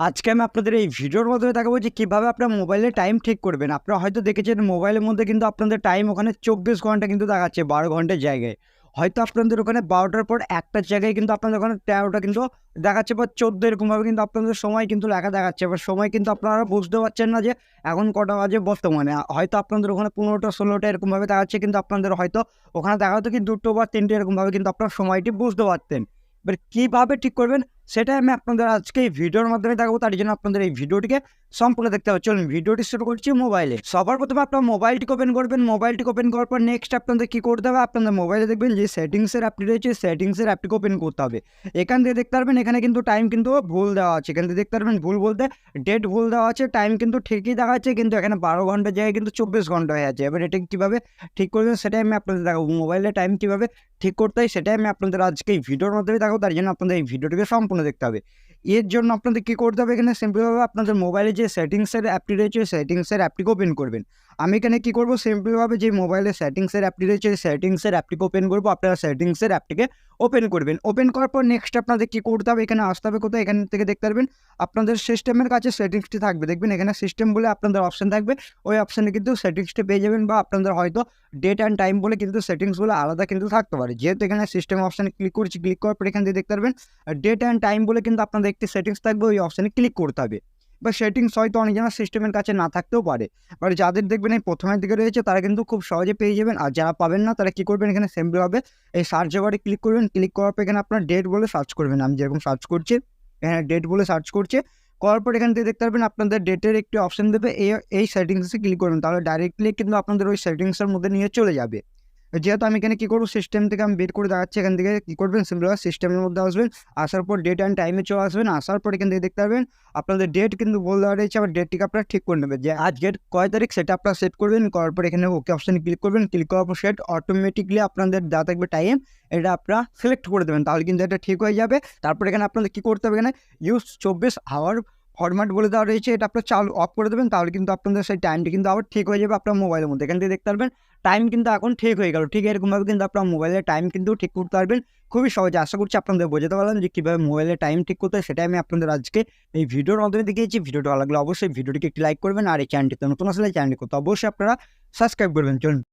আজকে আমি আপনাদের এই ভিডিওর মাধ্যমে দেখাবো যে কীভাবে আপনার মোবাইলে টাইম ঠিক করবেন। আপনারা হয়তো দেখেছেন মোবাইলের মধ্যে কিন্তু আপনাদের টাইম ওখানে চব্বিশ ঘণ্টা কিন্তু দেখাচ্ছে, বারো ঘণ্টার জায়গায়। হয়তো আপনাদের ওখানে বারোটার পর একটা জায়গায় কিন্তু আপনাদের ওখানে তেরোটা কিন্তু দেখাচ্ছে বা চোদ্দ এরকমভাবে কিন্তু আপনাদের সময় কিন্তু লেখা দেখাচ্ছে। এবার সময় কিন্তু আপনারা বুঝতে পারছেন না যে এখন কটা বাজে বর্তমানে। হয়তো আপনাদের ওখানে পনেরোটা, ষোলোটা এরকমভাবে দেখাচ্ছে কিন্তু আপনাদের হয়তো ওখানে দেখা হতো কি দুটো বা তিনটে এরকমভাবে কিন্তু আপনার সময়টি বুঝতে পারতেন। এবার কীভাবে ঠিক করবেন? সেটাই আমি আপনাদের আজকে এই ভিডিওর মাধ্যমে দেখাবো তার জন্য আপনাদের এই ভিডিওটিকে সম্পূর্ণ দেখতে হবে চলুন ভিডিওটি শুরু করছি মোবাইলে। সবার প্রথমে আপনার মোবাইলটিকে ওপেন করবেন। মোবাইলটিকে ওপেন করার পর নেক্সট আপনাদের কী করতে হবে? আপনাদের মোবাইলে দেখবেন যে সেটিংসের অ্যাপটি রয়েছে সেটিংসের অ্যাপটিকে ওপেন করতে হবে। এখান থেকে দেখতে পারবেন, এখানে কিন্তু টাইম কিন্তু ভুল দেওয়া আছে। এখান থেকে দেখতে পারবেন, ভুল বলতে ডেট ভুল দেওয়া আছে টাইম কিন্তু ঠিকই দেখাচ্ছে কিন্তু এখানে বারো ঘণ্টার জায়গায় কিন্তু চব্বিশ ঘণ্টা হয়ে আছে। এবার এটা কীভাবে ঠিক করবেন সেটাই আমি আপনাদের দেখাবো। মোবাইলে টাইম কীভাবে ঠিক করতে হয় সেটাই আমি আপনাদের আজকে এই ভিডিওর মাধ্যমে দেখাবো। তার জন্য আপনাদের এই ভিডিওটিকে সম্পূর্ণ দেখতে হবে। এর জন্য আপনাদের কী করতে হবে এখানে? সিম্পলভাবে আপনাদের মোবাইলে যে সেটিংসের অ্যাপটি রয়েছে সেটিংসের অ্যাপটিকে ওপেন করবেন। আমি এখানে কী করব? সিম্পলভাবে যে মোবাইলে সেটিংসের অ্যাপটি রয়েছে সেটিংসের অ্যাপটিকে ওপেন করব। আপনারা সেটিংসের অ্যাপটিকে ওপেন করবেন। ওপেন করার পর নেক্সট আপনাদের কী করতে হবে? এখানে আসতে হবে কোথায়? এখান থেকে দেখতে পারবেন, আপনাদের সিস্টেমের কাছে সেটিংসটি থাকবে। দেখবেন এখানে সিস্টেম বলে আপনাদের অপশান থাকবে। ওই অপশানে কিন্তু সেটিংসটি পেয়ে যাবেন বা আপনাদের হয়তো ডেট অ্যান্ড টাইম বলে কিন্তু সেটিংসগুলো আলাদা কিন্তু থাকতে পারে। যেহেতু এখানে সিস্টেম অপশানে ক্লিক করছি ক্লিক করার পর এখান থেকে দেখতে পারবেন ডেট অ্যান্ড টাইম বলে কিন্তু আপনাদের একটি সেটিংস থাকবে, ওই অপশানে ক্লিক করতে হবে। বা সেটিংস হয়তো অনেকজনের সিস্টেমের কাছে না থাকতেও পারে। এবার যাদের দেখবেন এই প্রথমের দিকে রয়েছে, তারা কিন্তু খুব সহজে পেয়ে যাবেন। আর যারা পাবেন না, তারা কী করবেন এখানে সিম্পলভাবে এই সার্চ বারে ক্লিক করবেন। ক্লিক করার পর এখানে আপনার ডেট বলে সার্চ করবেন। আমি যেরকম সার্চ করছি, এখানে ডেট বলে সার্চ করছে। করার পর এখান থেকে দেখতে পারবেন আপনাদের ডেটের একটি অপশন দেবে। এই এই সেটিংসে ক্লিক করবেন। তাহলে ডাইরেক্টলি কিন্তু আপনাদের ওই সেটিংসের মধ্যে নিয়ে চলে যাবে। যেহেতু আমি এখানে কী করব? সিস্টেম থেকে আমি বের করে দেখাচ্ছি এখান থেকে। কী করবেন? সিম্পল সিস্টেমের মধ্যে আসবেন। আসার পর ডেট অ্যান্ড টাইমে চলে আসবেন। আসার পর এখান থেকে দেখতে পারবেন, আপনাদের ডেট কিন্তু বলে দেওয়া রয়েছে আবার ডেটটিকে আপনারা ঠিক করে নেবেন। যে আজকের কয় তারিখ সেটা আপনারা সেট করবেন, করার পর এখানে ওকে অপশানে ক্লিক করবেন। ক্লিক করার পর সেট অটোমেটিকলি আপনাদের দেওয়া থাকবে টাইম এটা আপনারা সিলেক্ট করে দেবেন। তাহলে কিন্তু এটা ঠিক হয়ে যাবে। তারপর এখানে আপনাদের কী করতে হবে এখানে? ইউজ চব্বিশ আওয়ার ফরম্যাট বলে দেওয়া রয়েছে, এটা আপনার চালু অফ করে দেবেন, তাহলে কিন্তু আপনাদের সেই টাইমটি কিন্তু আবার ঠিক হয়ে যাবে আপনার মোবাইলের মধ্যে। এখান থেকে দেখতে পারবেন টাইম কিন্তু এখন ঠিক হয়ে গেল। ঠিক এরকমভাবে কিন্তু আপনার মোবাইলের টাইম কিন্তু ঠিক করতে পারবেন। খুবই সহজে আশা করছি আপনাদের বোঝাতে পারলাম যে কীভাবে মোবাইলের টাইম ঠিক করতে হয়, সেটাই আমি আপনাদের আজকে এই ভিডিওর মাধ্যমে দেখিয়েছি। ভিডিওটা ভালো লাগলে অবশ্যই ভিডিওটিকে একটি লাইক করবেন, আর এই চ্যানেলটিতে নতুন আসলে চ্যানেলটি করতে অবশ্যই আপনারা সাবস্ক্রাইব করবেন। চলুন।